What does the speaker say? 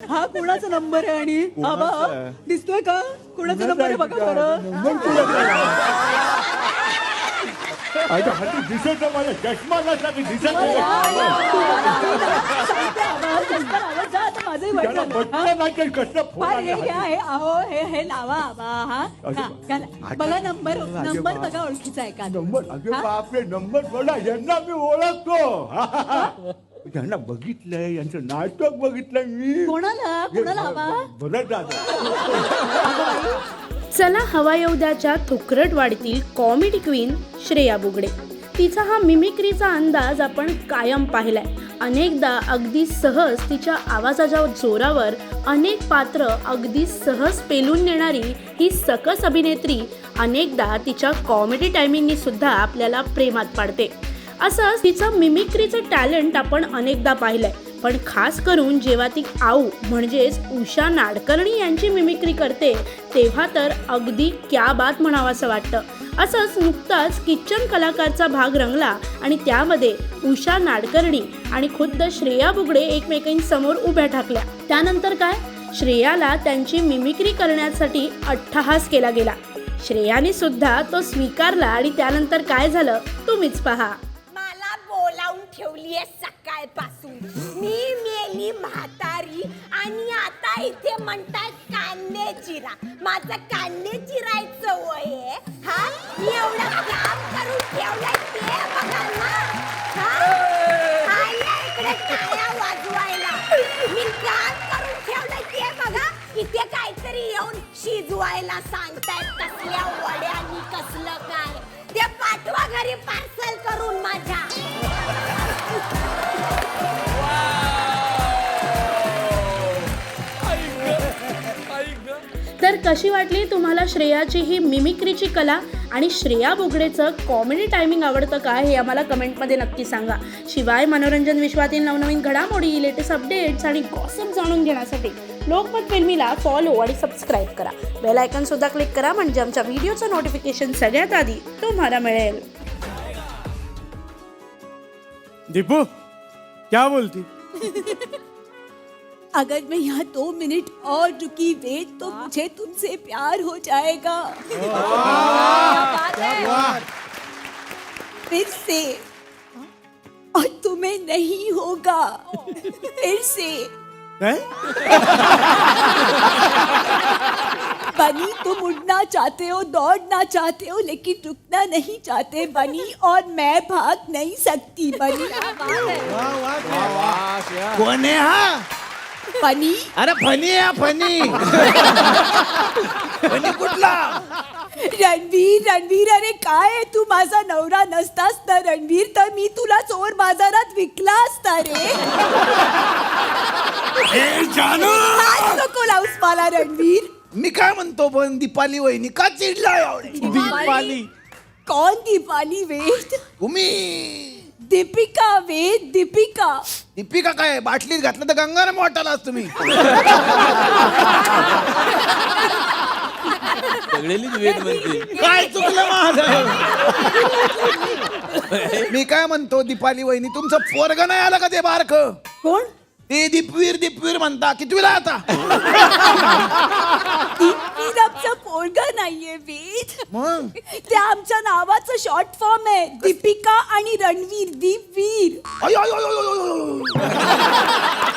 हा कोणाचा नंबर आहे आणि आबा आहे? दिसतोय का? कोणाचा नंबर आहे बघा बरं नंबर तुझ्याकडे आता हाती दिसत नाही मला चष्मा नसला की दिसत नाही तुम्हाला मी ना सांगते आबा, चष्मा लावा, जा आता माझंही वय त्याला झालं. हा? बटणं नाही तर कसलं फोन फार हे आला? घ्या हाती. हे अहो हे हे लावा आबा हा. अरे हा, बा- घाला. अरे बघा नंबर नंबर बघा ओळखीचा आहे का नंबर? अगे हा? बापरे नंबर बोला यांना मी ओळखतो. यांना बघितलंय यांचं नाटक बघितलंय मी कोणाला? कोणाला आबा बरं दादा. चला हवा येऊद्याच्या थुकरटवाडीतील कॉमेडी क्वीन श्रेया बुगडे. तिचा हा मिमिक्रीचा अंदाज आपण कायम पाहिलाय. अनेकदा अगदी सहज तिच्या आवाजाच्या जोरावर अनेक पात्र अगदी सहज पेलून नेणारी ही सकस अभिनेत्री अनेकदा तिच्या कॉमेडी टायमिंगनी सुद्धा आपल्याला प्रेमात पाडते. असंच तिचं मिमिक्रीचं टॅलेंट आपण अनेकदा पाहिलंय. पण खास करून जेव्हा ती आऊ म्हणजेच उषा नाडकर्णी यांची मिमिक्री करते तेव्हा तर अगदी क्या बात म्हणावंसं वाटतं. असंच नुकताच किचन कलाकारचा भाग रंगला आणि त्यामध्ये उषा नाडकर्णी आणि खुद्द श्रेया बुगडे एकमेकांसमोर उभ्या ठाकल्या. त्यानंतर काय? श्रेयाला त्यांची मिमिक्री करण्यासाठी अट्टहास केला गेला. श्रेयाने सुद्धा तो स्वीकारला आणि त्यानंतर काय झालं? तुम्हीच पहा. ठेवली ठेवलीये सकाळपासून. मी मेली म्हातारी आणि आता इथे म्हणतात कांदे चिरा. माझं कांदे चिरायचं वय आहे. हा? मी एवढं काम करून ठेवलंय ते बघा ना. हा? आल्या इकडे टाळ्या वाजवायला. मी काम करून ठेवलंय ते बघा. इथे काहीतरी येऊन शिजवायला सांगतायत. तर कशी वाटली तुम्हाला श्रेयाची ही मिमिक्रीची कला आणि श्रेया बोगडेचं कॉमेडी टायमिंग आवडतं का हे आम्हाला कमेंटमध्ये नक्की सांगा. शिवाय मनोरंजन विश्वातील नवनवीन घडामोडी लेटेस्ट अपडेट्स आणि गॉसप जाणून घेण्यासाठी लोकमत फिल्मीला फॉलो आणि सबस्क्राईब करा. बेल आयकन सुद्धा क्लिक करा म्हणजे आमच्या व्हिडिओचं नोटिफिकेशन सगळ्यात आधी तुम्हाला मिळेल. दीपू क्या बोलती? अगर मैं यहाँ दो मिनट और रुकी वे तो मुझे तुमसे प्यार हो जाएगा। फिर से। और तुम्हें नहीं होगा। फिर से। बनी तुम उड़ना चाहते हो दौड़ना चाहते हो लेकिन रुकना नहीं चाहते बनी और मैं भाग नहीं सकती बनी। आहे हा? बनी अरे फनी आहे फनी. फनी कुठला? रणवीर रणवीर अरे काय तू? माझा नवरा नसतास ना रणवीर तर मी तुला चोर बाजारात विकला असता रे. ए जानू! आज नको लावूस मला रणवीर. मी काय म्हणतो पण दीपाली वहिनी का चिडला दीपाली? कौन दीपाली वेद तुम्ही दीपिका वेद दीपिका. दीपिका काय बाटलीत घातलं तर गंगाराम वाटालाच तुम्ही. सगळेलीच वेट म्हणते काय चुकलं माझं? मी काय म्हणतो दीपाली वहिनी तुमचं पोरग नाही आलं का ते बारक? कोण? ते दीपवीर दीपवीर म्हणता कितवीला आता दीपवीर आमचं पोरग नाहीये वेद मग ते आमच्या नावाचं शॉर्ट फॉर्म आहे दीपिका आणि रणवीर दीपवीर अयो, अयो, अयो, अयो, अयो, अयो.